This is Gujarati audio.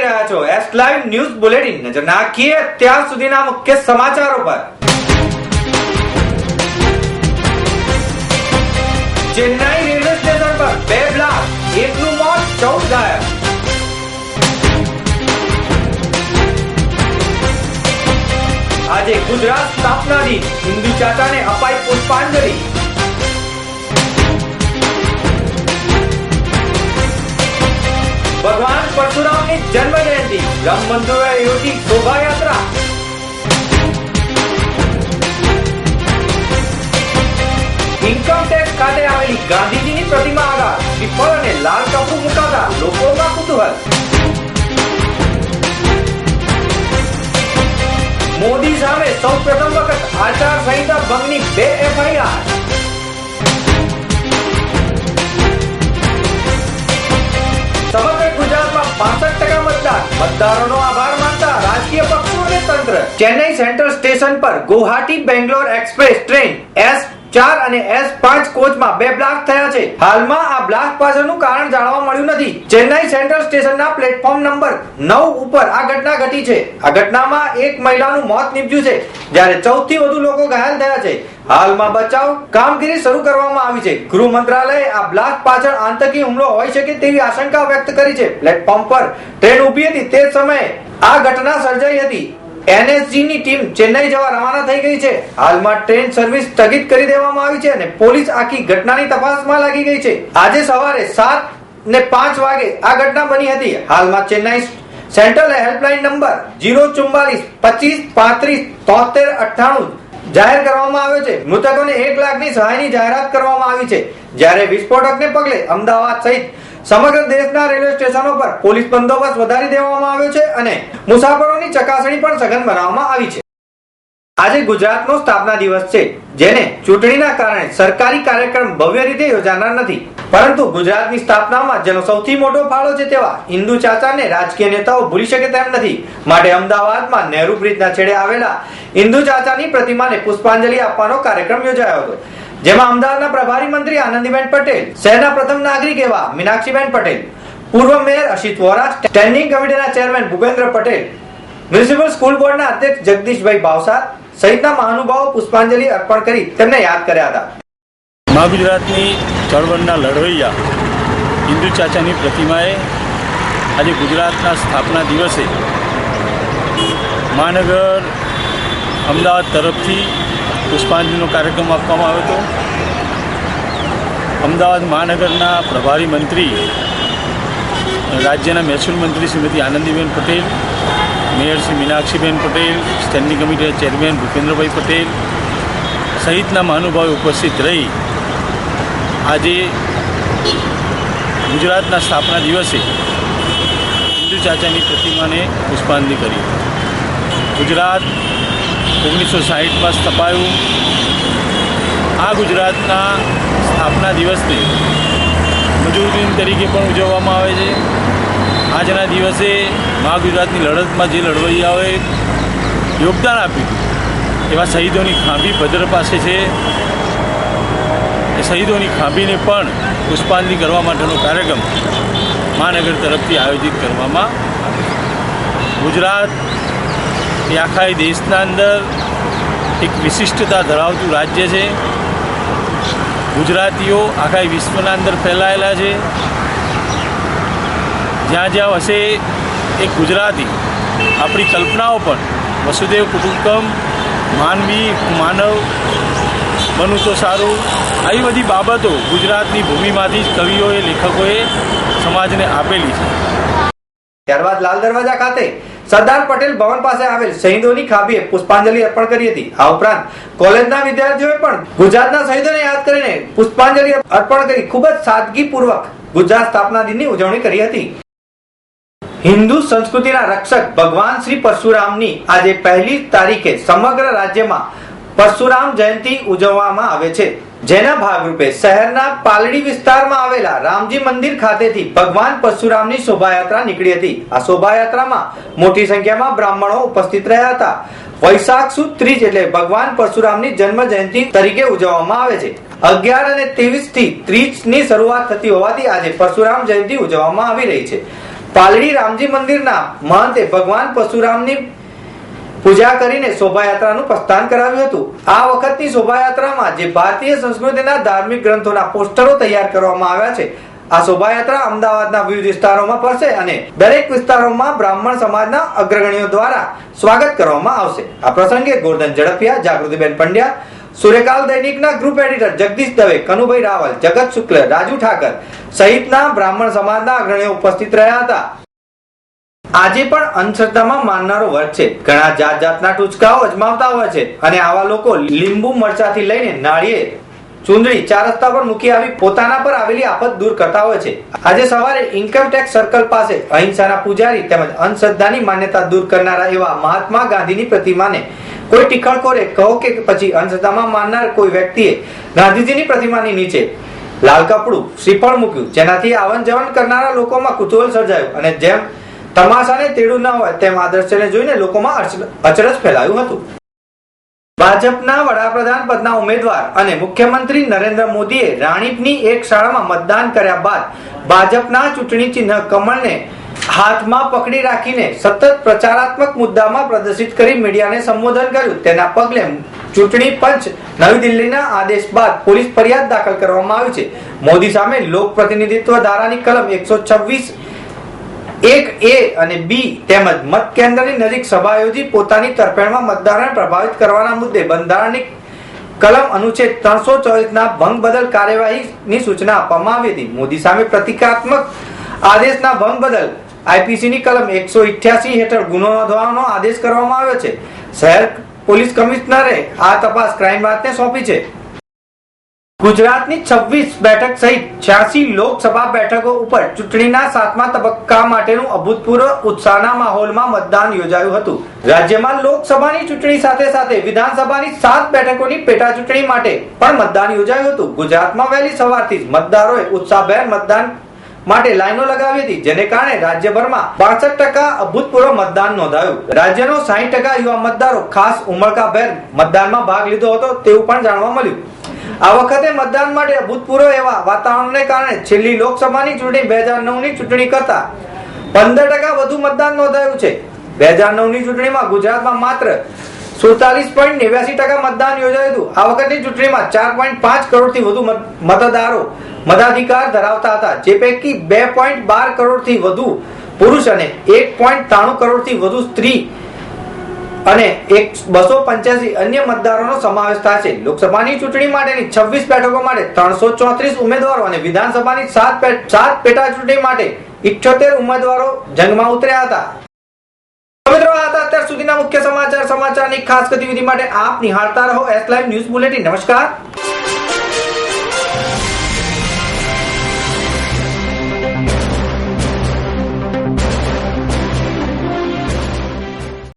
રહ્યા છો એસ લાઈવ ન્યૂઝ બુલેટિન નજર નાખીએ અત્યાર સુધીના મુખ્ય સમાચારો પર. ચેન્નાઈ રેલવે સ્ટેશન પર બે બ્લાસ્ટ, એકનું મોત, ચૌદ ઘાયલ આજે ગુજરાત સ્થાપના દિન. હિન્દુ ચાચાને અપાઈ પુષ્પાંજલિ. પરશુરામની જન્મ જયંતિ રામ બંધુએ યોજી શોભાયાત્રા. ઇન્કમ ટેક્સ ખાતે આવેલી ગાંધીજીની પ્રતિમા આગળ પીપળ અને લાલ કપડું મુકાતા લોકોમાં કુતૂહલ. મોદી સામે સૌ પ્રથમ વખત આચાર સંહિતા ભંગની બે એફઆઈઆર. મતદારોનો આભાર માનતા રાજકીય પક્ષો અને તંત્ર. ચેન્નઈ સેન્ટ્રલ સ્ટેશન પર Guwahati Bangalore express train S ચાર અને એસ પાંચ કોચમાં બે બ્લાસ્ટ થયા છે. હાલમાં આ બ્લાસ્ટ પાછળનું કારણ જાણવા મળ્યું નથી. ચેન્નાઈ સેન્ટ્રલ સ્ટેશનના પ્લેટફોર્મ નંબર નવ ઉપર આ ઘટના ઘટી છે. આ ઘટનામાં એક મહિલાનું મોત નીપજ્યું છે. જ્યારે ચૌદથી વધુ લોકો ઘાયલ થયા છે. હાલમાં બચાવ કામગીરી શરૂ કરવામાં આવી છે. ગૃહ મંત્રાલયે આ બ્લાસ્ટ પાછળ આતંકી હુમલો હોઈ શકે તેવી આશંકા વ્યક્ત કરી છે. પ્લેટફોર્મ પર ટ્રેન ઊભી હતી તે સમયે આ ઘટના સર્જાઈ હતી. એનએસજી ની ટીમ ચેન્નઈ જવા રવાના થઈ ગઈ છે. હાલમાં ટ્રેન સર્વિસ સ્થગિત કરી દેવામાં આવી છે અને પોલીસ આખી ઘટનાની તપાસમાં લાગી ગઈ છે. આજે સવારે સાત ને પાંચ વાગે આ ઘટના બની હતી. હાલમાં Chennai central helpline number zero ચુમ્બાલીસ પચીસ, પાંત્રીસ, તોતેર, અઠ્ઠાણું જાહેર કરવામાં આવ્યો છે. મૃતકોને એક લાખની સહાયની જાહેરાત કરવામાં આવી છે. જ્યારે વિસ્ફોટકને પગલે અમદાવાદ સહિત સમગ્ર દેશના રેલવે સ્ટેશનો પર પોલીસ બંદોબસ્ત વધારી દેવામાં આવ્યો છે અને મુસાફરોની ચકાસણી પણ સઘન બનાવવામાં આવી છે. આજે ગુજરાતનો સ્થાપના દિવસ છે, જેને ચૂંટણીના કારણે સરકારી કાર્યક્રમ ભવ્ય રીતે યોજાનાર નથી. પરંતુ ગુજરાતની સ્થાપનામાં જેનો સૌથી મોટો ફાળો છે તેવા હિન્દુ ચાચાને રાજકીય નેતાઓ ભૂલી શકે તેમ નથી. માટે અમદાવાદમાં નહેરુ બ્રિજના છેડે આવેલા હિન્દુ ચાચાની પ્રતિમાને પુષ્પાંજલિ આપવાનો કાર્યક્રમ યોજાયો હતો. જેમાં અમદાવાદના પ્રભારી મંત્રી આનંદીબેન પટેલ, શહેરના પ્રથમ નાગરિક એવા મીનાક્ષીબેન પટેલ, પૂર્વ મેયર અશિત વોરા સ્ટેન્ડિંગ કમિટીના chairman Bhupendra Patel, municipal school બોર્ડના અધ્યક્ષ જગદીશભાઈ ભાવસાર સહિતના મહાનુભાવો પુષ્પાંજલિ અર્પણ કરી તેમને યાદ કર્યા હતા. મા ગુજરાતની ચળવળના લડવૈયા હિન્દુ ચાચાની પ્રતિમાએ આજે ગુજરાતના સ્થાપના દિવસે મહાનગર અમદાવાદ તરફથી પુષ્પાંજલિનો કાર્યક્રમ આપવામાં આવ્યો હતો. અમદાવાદ મહાનગરના પ્રભારી મંત્રી, રાજ્યના મહેસૂલ મંત્રી શ્રીમતી આનંદીબેન પટેલ મેયર શ્રી મીનાક્ષીબેન પટેલ, સ્ટેન્ડિંગ કમિટીના ચેરમેન ભૂપેન્દ્રભાઈ પટેલ સહિતના મહાનુભાવો ઉપસ્થિત રહી આજે ગુજરાતના સ્થાપના દિવસે હિન્દુ ચાચાની પ્રતિમાને પુષ્પાંજલિ કરી. ગુજરાત ઓગણીસો સાહીઠમાં સ્થપાયું. આ ગુજરાતના સ્થાપના દિવસને મજૂર દિન તરીકે પણ ઉજવવામાં આવે છે. આજના દિવસે મહા ગુજરાતની લડતમાં જે લડવૈયાઓએ યોગદાન આપ્યું એવા શહીદોની ખાંભી ભદ્ર પાસે છે. એ શહીદોની ખાંભીને પણ પુષ્પાંજલિ કરવા માટેનો કાર્યક્રમ મહાનગર તરફથી આયોજિત કરવામાં ગુજરાત એ આખા દેશના અંદર એક વિશિષ્ટતા ધરાવતું રાજ્ય છે. ગુજરાતીઓ આખા વિશ્વના અંદર ફેલાયેલા છે. જ્યાં જ્યાં હશે એક ગુજરાતી, આપણી કલ્પનાઓ પણ, વસુદેવ કુટુંબકમ માનવી, માનવ, બનવું તો સારું. આવી બધી બાબતો ગુજરાતની ભૂમિમાંથી જ કવિઓએ, લેખકોએ સમાજને આપેલી છે. ત્યારબાદ લાલ દરવાજા ખાતે સરદાર પટેલ ભવન પાસે આવેલ શહીદોની ખાબીએ પુષ્પાંજલિ અર્પણ કરી હતી. આ ઉપરાંત કોલેજના વિદ્યાર્થીઓએ પણ ગુજરાતના શહીદોને યાદ કરીને પુષ્પાંજલિ અર્પણ કરી ખૂબ જ સાદગીપૂર્વક ગુજરાત સ્થાપના દિનની ઉજવણી કરી હતી. હિન્દુ સંસ્કૃતિના રક્ષક ભગવાન શ્રી પરશુરામની આજે પહેલી તારીખે સમગ્ર રાજ્યમાં પરશુરામ જયંતિ ઉજવવામાં આવે છે. જેના ભાગરૂપે શહેરના પાલડી વિસ્તારમાં આવેલા રામજી મંદિર ખાતેથી ભગવાન પરશુરામની શોભાયાત્રા નીકળી હતી. આ શોભાયાત્રામાં મોટી સંખ્યામાં બ્રાહ્મણો ઉપસ્થિત રહ્યા હતા. વૈશાખ સુદ ત્રીજ એટલે ભગવાન પરશુરામની જન્મ જયંતિ તરીકે ઉજવવામાં આવે છે. અગિયાર અને ત્રેવીસથી ત્રીજની શરૂઆત થતી હોવાથી આજે પરશુરામ જયંતિ ઉજવવામાં આવી રહી છે. પાલડી રામજી મંદિરના મહંતે ભગવાન પશુરામની પૂજા કરીને શોભાયાત્રાનું પ્રસ્થાન કરાવ્યું હતું. આ વખતની શોભાયાત્રામાં જે ભારતીય સંસ્કૃતિના ધાર્મિક ગ્રંથોના પોસ્ટરો તૈયાર કરવામાં આવ્યા છે, આ શોભાયાત્રા અમદાવાદના વિવિધ વિસ્તારોમાં ફરશે અને દરેક વિસ્તારોમાં બ્રાહ્મણ સમાજના અગ્રગણીઓ દ્વારા સ્વાગત કરવામાં આવશે. આ પ્રસંગે ગોરધન ઝડપિયા, જાગૃતિબેન પંડ્યા સૂર્યકાલ દૈનિકના ગ્રુપ એડિટર જગદીશ દવે, કનુભાઈ રાવલ, જગત શુક્લ, રાજુ ઠાકર સહિતના બ્રાહ્મણ સમાજના અગ્રણીઓ ઉપસ્થિત રહ્યા હતા. આજે પણ અંધશ્રદ્ધામાં માનનારો વર્ગ છે. ઘણા જાત જાતના ટૂચકાઓ અજમાવતા હોય છે અને આવા લોકો લીંબુ મરચાથી લઈને નાળિયેર, ચુંદડી, ચાર રસ્તા પર મૂકી આવી પોતાના પર આવેલી આફત દૂર કરતા હોય છે. આજે સવારે ઇન્કમ ટેક્સ સર્કલ પાસે અહિંસાના પૂજારી તેમજ અંધશ્રદ્ધાની માન્યતા દૂર કરનારા એવા મહાત્મા ગાંધીની પ્રતિમાને કોઈ ટીખળખોરે કહો કે પછી અંધશ્રદ્ધામાં માનનાર કોઈ વ્યક્તિએ ગાંધીજીની પ્રતિમાની નીચે લાલ કપડું શ્રીફળ મૂક્યું, જેનાથી આવન જવન કરનારા લોકોમાં કુતૂહલ સર્જાયું અને જેમ તમાશાને તેડું ન હોય, તેમ આ દ્રશ્યને જોઈને લોકોમાં અચરજ ફેલાયું હતું. ભાજપના વડાપ્રધાન પદના ઉમેદવાર અને મુખ્યમંત્રી નરેન્દ્ર મોદીએ રાણીપની એક શાળામાં મતદાન કર્યા બાદ ભાજપના ચૂંટણી ચિહ્ન કમળને હાથમાં પકડી રાખીને સતત પ્રચારાત્મક મુદ્દામાં પ્રદર્શિત કરી મીડિયાને સંબોધન કર્યું. તેના પગલે ચૂંટણી પંચ નવી દિલ્હીના આદેશ બાદ પોલીસ ફરિયાદ દાખલ કરવામાં આવી છે. મોદી સામે લોક પ્રતિનિધિત્વ ધારાની કલમ એકસો છવ્વીસ, એક એ અને બી તેમજ મત કેન્દ્રની નજીક સભા યોજી પોતાની તરફેણમાં મતદારોને પ્રભાવિત કરવાના મુદ્દે બંધારણની કલમ અનુચ્છેદ ત્રણસો ચોવીસના ભંગ બદલ કાર્યવાહીની સૂચના આપવામાં આવી હતી. મોદી સામે પ્રતિકાત્મક આદેશના ભંગ બદલ આઈપીસી ની કલમ એકસો ઇઠ્યાસી હેઠળ ગુનો નોંધવાનો આદેશ કરવામાં આવ્યો છે. શહેર પોલીસ કમિશનરે આ તપાસ ક્રાઇમ બ્રાન્ચને સોંપી છે. ગુજરાતની 26 બેઠક સહિત 86 લોકસભા બેઠકો ઉપર ચૂંટણીના સાતમા તબક્કા માટેનું અભૂતપૂર્વ ઉત્સાહના માહોલમાં મતદાન યોજાયું હતું. રાજ્યમાં લોકસભાની ચૂંટણી સાથે સાથે વિધાનસભાની સાત બેઠકોની પેટા ચૂંટણી માટે પણ મતદાન યોજાયું હતું. ગુજરાતમાં વહેલી સવારથી જ મતદારોએ ઉત્સાહભેર મતદાન માટે લાઈનો લગાવી હતી, જેને કારણે રાજ્યભરમાં બાસઠ ટકા અભૂતપૂર્વ મતદાન નોંધાયું. રાજ્યનો સાહીઠ ટકા યુવા મતદારો ખાસ ઉમળકાભેર મતદાનમાં ભાગ લીધો હતો તેવું પણ જાણવા મળ્યું. આ વખતે મતદાન માટે અભૂતપૂર્વ એવા વાતાવરણને કારણે છેલ્લી લોકસભાની ચૂંટણી બે હજાર નવની ચૂંટણી કરતા પંદર ટકા વધુ મતદાન નોંધાયું છે. બે હજાર નવની ચૂંટણીમાં ગુજરાતમાં માત્ર સુડતાલીસ પોઈન્ટ નેવ્યાસી ટકા મતદાન યોજાયું હતું. આ વખતની ચૂંટણીમાં ચાર પોઈન્ટ પાંચ કરોડથી વધુ મતદારો મતાધિકાર ધરાવતા હતા, જે પૈકી બે પોઈન્ટ બાર કરોડથી વધુ પુરુષ અને એક પોઈન્ટ ત્રાણું કરોડથી વધુ સ્ત્રી અને એક બસો પંચ્યાસી અન્ય મતદારોનો સમાવેશ થાય છે. લોકસભાની ચૂંટણી માટેની છવ્વીસ બેઠકો માટે ત્રણસો ચોત્રીસ ઉમેદવારો અને વિધાનસભાની સાત સાત પેટા ચૂંટણી માટે ઇઠ્યોતેર ઉમેદવારો જંગમાં ઉતર્યા હતા. મિત્રો, આ હતા અત્યાર સુધીના મુખ્ય સમાચાર. સમાચારની ખાસ ગતિવિધિ માટે આપ નિહાળતા રહો. એસ લાઈવ ન્યૂઝ બુલેટિન નમસ્કાર.